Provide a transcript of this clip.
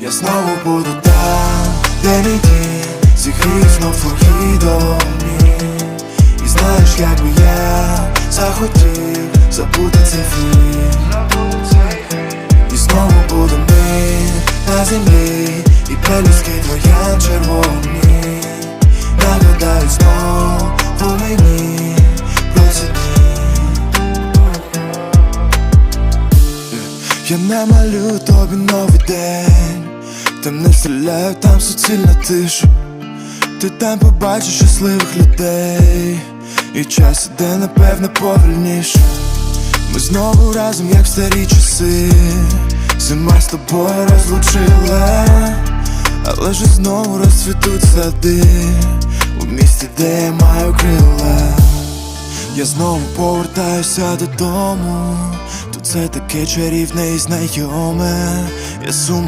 Я знову буду там, де мій дім. Зігрію знов твої І знаєш, як би я захотів забути цей фільм. І знову буде мир на землі. І пелюстки твоя червоні. Нагадають знову мені. Я намалюю тобі новий день Там не стріляю, там суцільна тиша. Ти там побачиш щасливих людей. І час іде, напевно, повільніше. Ми знову разом, як в старі часи. Зима з тобою розлучила. Але ж знову розцвітуть сади. У місті, де я маю крила. Я знову повертаюся додому. Тут це таке чарівне і знайоме. Я суму